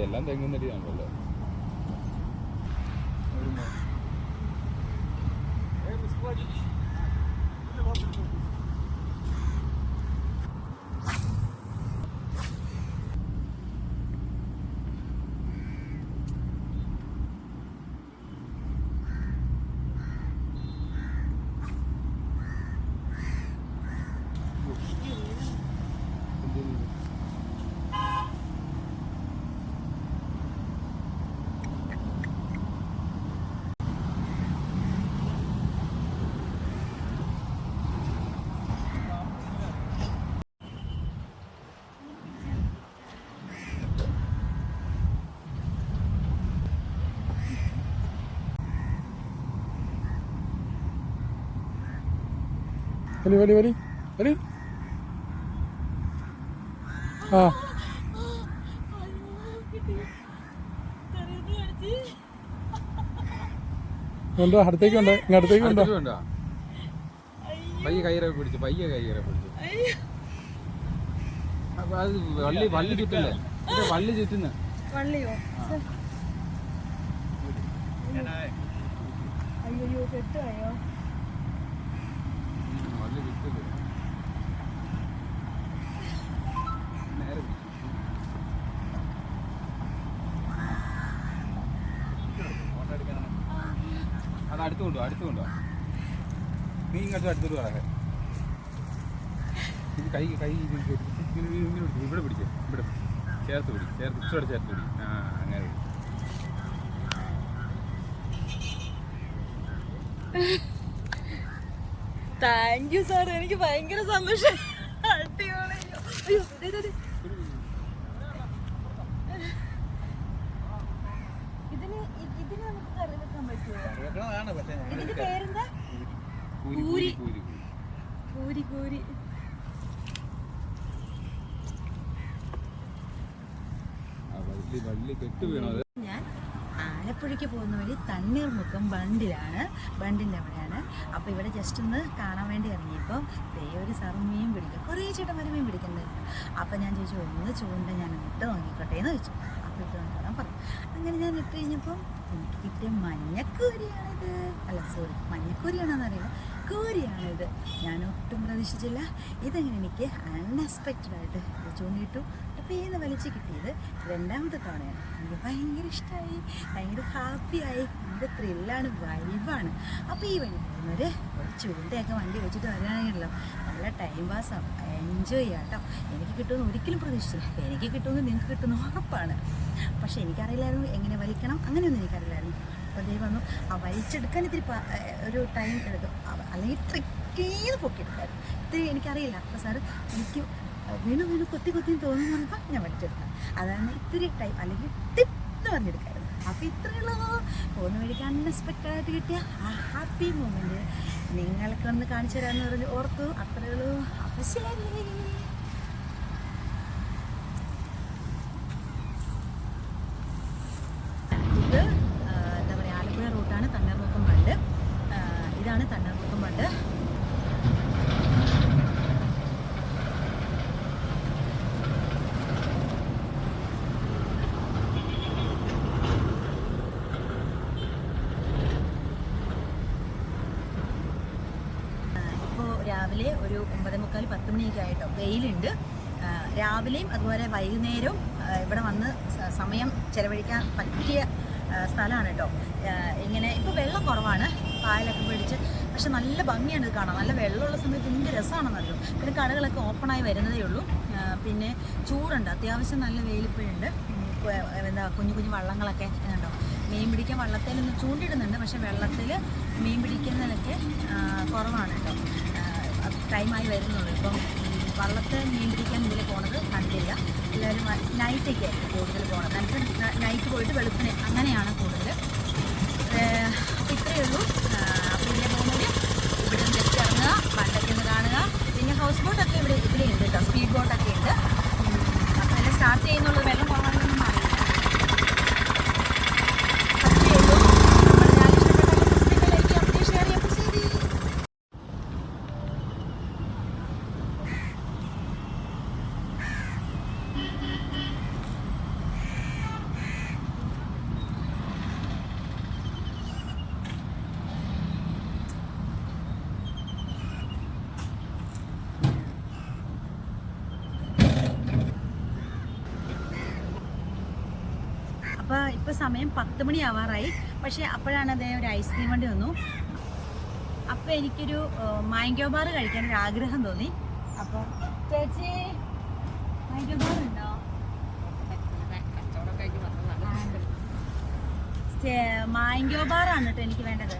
എല്ലാം തെങ്ങുന്നടിയാണല്ലോ വലി വലി വലി വലി ആ. ഉണ്ടോ? അടുത്തേക്ക് ഉണ്ടോ? ഇങ്ങ അടുത്തേക്ക് ഉണ്ടോ? അടുത്തേക്ക് വേണ്ട പയ്യെ കയ്യറെ പിടിച്ചു പയ്യ കയ്യറെ പിടിച്ചു. അത് വള്ളി വള്ളി ചുറ്റല്ലേ? വള്ളി ചുറ്റുന്ന. വള്ളിയോ? അയ്യോ കെട്ടുകയോ വള്ളി ചുറ്റില്ല നേരെ പിടിച്ചു. അത് അടുത്ത് കൊണ്ടോ അടുത്ത് കൊണ്ടോ നീ ഇങ്ങോട്ട് അടുത്തോട്ട് പറയാ കൈ കൈ ഇങ്ങനെ ഇവിടെ പിടിച്ചേ ഇവിടെ ചേർത്ത് കൂടി ചേർത്ത് ഇച്ചിരി ചേർത്ത് കൂടി ആ അങ്ങനെ. താങ്ക് യു സാർ എനിക്ക് ഭയങ്കര സന്തോഷം. അടിപൊളി അയ്യോ ദേ, ദേ, ദേ. ഇതിന് ഇ- ഇതിന് നമുക്ക് കറി വെക്കാൻ പറ്റുമോ ഇതിന്റെ പേരെന്താ കൂരി കൂരി. കൂരി കൂരി കൂരി കൂരി ആ വള്ളി വള്ളി ഞാൻ ആലപ്പുഴയ്ക്ക് പോകുന്ന വഴി തണ്ണീർമുക്കം ബണ്ടിലാണ് ബണ്ടിന്റെ അവിടെയാണ് അപ്പോൾ ഇവിടെ ജസ്റ്റ് ഒന്ന് കാണാൻ വേണ്ടി ഇറങ്ങിയപ്പോൾ ദേ ഒരു സാർ മീൻ പിടിക്കും കുറേ ചേട്ടന്മാർ മീൻ പിടിക്കുന്നുണ്ട് അപ്പോൾ ഞാൻ ചോദിച്ചു ഒന്ന് ചൂണ്ട ഞാൻ ഇട്ട് നോക്കിക്കോട്ടെ എന്ന് ചോദിച്ചു അപ്പോൾ ഇട്ട് നോക്കണം പറഞ്ഞു അങ്ങനെ ഞാൻ ഇട്ട് കഴിഞ്ഞപ്പം എനിക്ക് കിട്ടിയ മഞ്ഞക്കൂരിയാണിത്. അല്ല സോറി മഞ്ഞക്കൂരിയാണെന്ന് അറിയില്ല കൂരിയാണിത്. ഞാൻ ഒട്ടും പ്രതീക്ഷിച്ചില്ല. ഇതെങ്ങനെ എനിക്ക് അൺഎക്സ്പെക്റ്റഡ് ആയിട്ട് ചൂണ്ടിയിട്ടു പെയ്യുന്ന വലിച്ച് കിട്ടിയത് രണ്ടാമത്തെ തവണയാണ്. എനിക്ക് ഭയങ്കര ഇഷ്ടമായി ഭയങ്കര ഹാപ്പിയായി ഭയങ്കര ത്രില്ലാണ് വൈബാണ് അപ്പോൾ ഈ വഴി പോകുന്നവർ ഒരു ചൂണ്ടയൊക്കെ വണ്ടി വെച്ചിട്ട് വരാനാണല്ലോ. ടൈം പാസ്സാവും എൻജോയ് ചെയ്യാം കേട്ടോ എനിക്ക് കിട്ടുമെന്ന് ഒരിക്കലും പ്രതീക്ഷിച്ചില്ല. എനിക്ക് കിട്ടുമെന്ന് നിങ്ങൾക്ക് കിട്ടുന്ന ഉറപ്പാണ്. പക്ഷേ എനിക്കറിയില്ലായിരുന്നു എങ്ങനെ വലിക്കണം. അങ്ങനെയൊന്നും എനിക്കറിയില്ലായിരുന്നു. അപ്പോൾ ദൈവം വന്നു ആ വലിച്ചെടുക്കാൻ ഇത്തിരി ഒരു ടൈം അവ- അല്ലെങ്കിൽ ട്രിക്കേന്ന് പൊക്കിയെടുക്കായിരുന്നു ഇത്രയും എനിക്കറിയില്ല. അപ്പോൾ സാറ് എനിക്ക് വീണു വീണു കൊത്തി കൊത്തി തോന്നുന്നു പറഞ്ഞപ്പോൾ ഞാൻ വലിച്ചെടുക്കാം അതാണ് ഇത്തിരി ടൈം അല്ലെങ്കിൽ ടിപ്പ് എന്ന് പറഞ്ഞെടുക്കായിരുന്നു അപ്പോൾ ഇത്രയുള്ളൂ പോകുന്ന വഴിക്ക് അൺഎക്സ്പെക്റ്റഡ് ആയിട്ട് കിട്ടിയ ആ ഹാപ്പി മൂമെന്റ് നിങ്ങൾക്കൊന്ന് കാണിച്ചു തരാമെന്ന് പറഞ്ഞ് ഓർത്തു. അത്രയേ ഉള്ളൂ. അപ്പോൾ ശരി ഇത് ആ, എന്താ പറയുക ആലപ്പുഴ റൂട്ടാണ് തണ്ണീർമുക്കം ബണ്ട് ആ, ഇതാണ് തണ്ണീർമുക്കം ബണ്ട് ഇപ്പോൾ രാവിലെ ഒരു ഒമ്പതേ മുക്കാൽ പത്ത് മണിയൊക്കെ ആയിട്ടോ. വെയിലുണ്ട്. രാവിലെയും അതുപോലെ വൈകുന്നേരവും ഇവിടെ വന്ന് സമയം ചെലവഴിക്കാൻ പറ്റിയ സ്ഥലമാണ് കേട്ടോ. ഇങ്ങനെ ഇപ്പോൾ വെള്ളം കുറവാണ്. പായലൊക്കെ പിടിച്ച്. പക്ഷെ നല്ല ഭംഗിയാണ് ഇത് കാണാൻ. നല്ല വെള്ളമുള്ള സമയത്ത് എന്ത് രസമാണെന്നല്ലോ പിന്നെ കടകളൊക്കെ ഓപ്പണായി വരുന്നതേ ഉള്ളൂ. പിന്നെ ചൂടുണ്ട്. അത്യാവശ്യം നല്ല വെയിലിപ്പോഴുണ്ട്. എന്താ കുഞ്ഞു കുഞ്ഞു വള്ളങ്ങളൊക്കെ ഉണ്ടോ? മീൻ പിടിക്കാൻ വള്ളത്തിലൊന്ന് ചൂണ്ടിടുന്നുണ്ട്. പക്ഷെ വെള്ളത്തിൽ മീൻ പിടിക്കുന്നതിനൊക്കെ കുറവാണ് കേട്ടോ. ടൈമായി വരുന്നുള്ളൂ. ഇപ്പം വള്ളത്ത് മീൻ പിടിക്കാൻ ഇതിൽ പോണത് കണ്ടില്ല. എല്ലാവരും നൈറ്റൊക്കെ ആയിരിക്കും കൂടുതൽ പോണത്. എന്നിട്ട് നൈറ്റ് പോയിട്ട് വെളുപ്പിന് അങ്ങനെയാണ് കൂടുതൽ. ഇത്രയേ ഉള്ളൂ. അപ്പോൾ ഇതിന്റെ പോകുന്നത് ഇവിടെ ജസ്റ്റ് ഇറങ്ങുക. ബണ്ടൊക്കെ ഒന്ന് കാണുക പിന്നെ ഹൗസ് ബോട്ടൊക്കെ ഇവിടെ ഇവിടെ ഉണ്ട് കേട്ടോ സ്പീഡ് ബോട്ടൊക്കെ ഉണ്ട് അപ്പോൾ എല്ലാം സ്റ്റാർട്ട് ചെയ്യുന്നുള്ളത് വെള്ളം കുറവാണെന്നൊന്നും അറിയില്ല അത്രയേ ഉള്ളൂ നമ്മൾ ഞാൻ ഇഷ്ടപ്പെട്ട സബ്സ്ക്രൈബ് ലൈക്ക് അപ്ഡേറ്റ് ഷെയർ ചെയ്യാം ശരി അപ്പോൾ ഇപ്പോൾ സമയം പത്ത് മണി ആവാറായി. പക്ഷേ അപ്പോഴാണ് അതേ ഒരു ഐസ്ക്രീം വണ്ടി വന്നു. അപ്പോൾ എനിക്കൊരു മാങ്കോ ബാർ കഴിക്കാൻ ഒരു ആഗ്രഹം തോന്നി. അപ്പോൾ ചേച്ചി മാങ്കോ ബാർ ഉണ്ടോ? ചേ- മാങ്കോ ബാർ ആണ് കേട്ടോ എനിക്ക് വേണ്ടത്.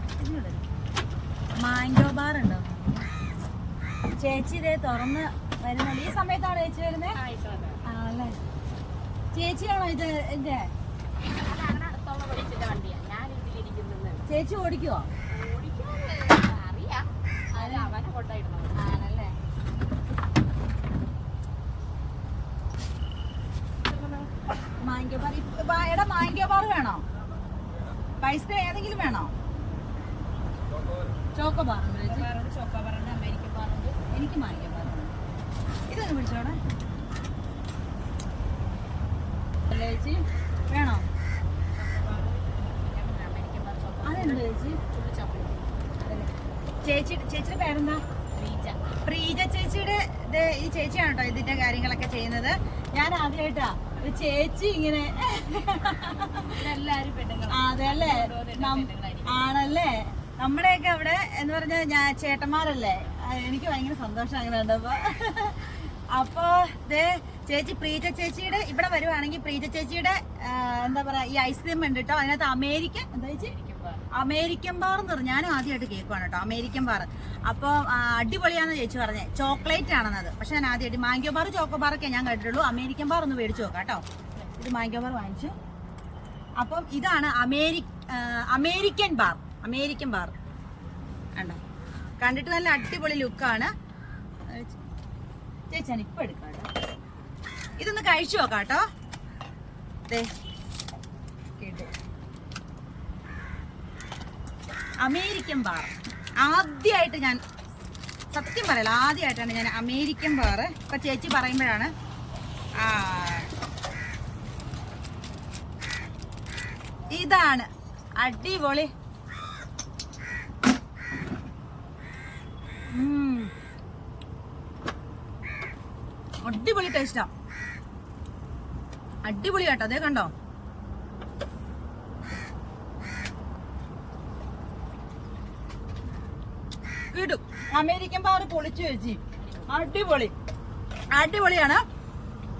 മാങ്കോ ബാർ ഉണ്ടോ? ചേച്ചി ഇതേ തുറന്ന് വരുന്നുണ്ട്. ഈ സമയത്താണ് ചേച്ചി വരുന്നത് ചേച്ചിയാണോ ഇത് എന്റെ ചേച്ചി ഓടിക്കുവോ? ആണല്ലേ. ബാ- എടാ മാങ്കോ ബാർ വേണോ? പൈസ ഏതെങ്കിലും വേണോ? എനിക്ക് മാങ്കോ ബാർ ഇതൊന്ന് എനിക്ക് അല്ലേ ചേച്ചി? വേണോ? ചേച്ചി. ചേച്ചി ചേച്ചിയുടെ പേരെന്താ? പ്രീജ. ചേച്ചിയുടെ ഈ ചേച്ചിയാണ് കേട്ടോ ഇതിന്റെ കാര്യങ്ങളൊക്കെ ചെയ്യുന്നത്? ഞാൻ ആദ്യമായിട്ടാ. ചേച്ചി ഇങ്ങനെ അതെ അല്ലേ? ആണല്ലേ? നമ്മുടെയൊക്കെ അവിടെ എന്ന് പറഞ്ഞാൽ ഞാൻ ചേട്ടന്മാരല്ലേ? എനിക്ക് ഭയങ്കര സന്തോഷം അങ്ങനെ ഉണ്ടപ്പോ അപ്പൊ ദേ ചേച്ചി പ്രീജ ചേച്ചിയുടെ ഇവിടെ വരുവാണെങ്കിൽ പ്രീജ ചേച്ചിയുടെ എന്താ പറയാ ഈ ഐസ്ക്രീം ഉണ്ട് കേട്ടോ അതിനകത്ത് അമേരിക്ക എന്താ ചേച്ചി? അമേരിക്കൻ ബാർ എന്ന് പറഞ്ഞു ഞാനും ആദ്യമായിട്ട് കേൾക്കുവാണ് കേട്ടോ അമേരിക്കൻ ബാർ. അപ്പോൾ അടിപൊളിയാണെന്ന് ചേച്ചി പറഞ്ഞേ. ചോക്ലേറ്റ് ആണെന്നത്. പക്ഷെ ഞാൻ ആദ്യമായിട്ട് മാങ്കോ ബാർ ചോക്കോ ബാറൊക്കെ ഞാൻ കേട്ടിട്ടുള്ളൂ. അമേരിക്കൻ ബാർ ഒന്ന് മേടിച്ചു നോക്കാം കേട്ടോ. ഇത് മാങ്കോ ബാർ വാങ്ങിച്ചു. അപ്പം ഇതാണ് അമേരി അമേരിക്കൻ ബാർ. American bar. കണ്ടോ? കണ്ടിട്ട് നല്ല അടിപൊളി ലുക്കാണ്. ചേച്ചി ഞാൻ ഇപ്പം എടുക്കാം ഇതൊന്ന് കഴിച്ചു നോക്കാം കേട്ടോ. കേട്ടു. American bar. ആദ്യമായിട്ട് ഞാൻ സത്യം പറയല ആദ്യമായിട്ടാണ് ഞാൻ അമേരിക്കൻ ബാർ. ഇപ്പൊ ചേച്ചി പറയുമ്പോഴാണ്. ഇതാണ് അടിപൊളി. അടിപൊളി ടേസ്റ്റാ അടിപൊളി കേട്ടോ അതേ കണ്ടോ? കിട്ടും അമേരിക്കൻ പവർ പൊളിച്ചു വെച്ചി. അടിപൊളി. അടിപൊളിയാണ്.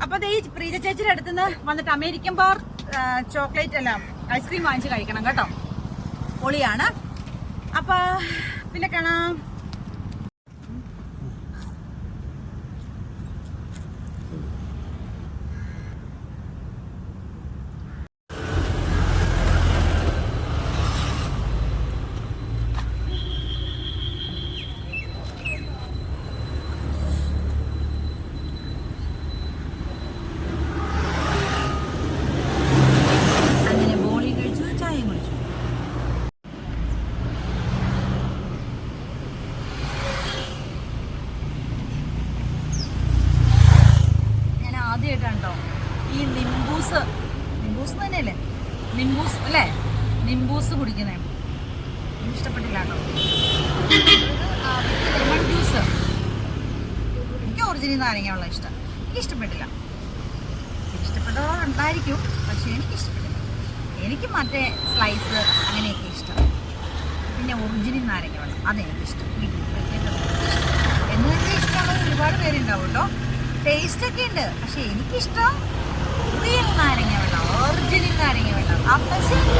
അപ്പൊ ഈ പ്രീത ചേച്ചിയുടെ അടുത്തുനിന്ന് വന്നിട്ട് അമേരിക്കൻ പവർ ചോക്ലേറ്റ് അല്ല ഐസ്ക്രീം വാങ്ങിച്ച് കഴിക്കണം കേട്ടോ. പൊളിയാണ്. അപ്പൊ പിന്നെ കാണാം അങ്ങനെ ബോളി കഴിച്ചു ചായയും കുടിച്ചു ഞാൻ ആദ്യമായിട്ടാണ് കേട്ടോ ഈ നിംബൂസ് നിംബൂസ് തന്നെയല്ലേ? നിംബൂസ് അല്ലേ? നിംബൂസ് എനിക്ക് ഇഷ്ടപ്പെട്ടില്ല ലെമൺ ജ്യൂസ്. എനിക്ക് ഒറിജിനൽ നാരങ്ങ വെള്ളം ഇഷ്ടം. എനിക്ക് ഇഷ്ടപ്പെട്ടില്ല. ഇഷ്ടപ്പെട്ടവരുണ്ടായിരിക്കും പക്ഷേ എനിക്ക് ഇഷ്ടപ്പെട്ടില്ല. എനിക്ക് മറ്റേ സ്ലൈസ് അങ്ങനെയൊക്കെ ഇഷ്ടം. പിന്നെ ഒറിജിനൽ നാരങ്ങ വെള്ളം അതെനിക്ക് ഇഷ്ടം. വീട്ടിൽ എന്ന് തന്നെ ഇഷ്ടമുള്ള ഒരുപാട് പേരുണ്ടാവും കേട്ടോ. ടേസ്റ്റ് ഒക്കെ ഉണ്ട് പക്ഷെ എനിക്കിഷ്ടം റിയൽ നാരങ്ങ വെള്ളം ഒറിജിനൽ നാരങ്ങ വെള്ളം. അപ്പം ശരി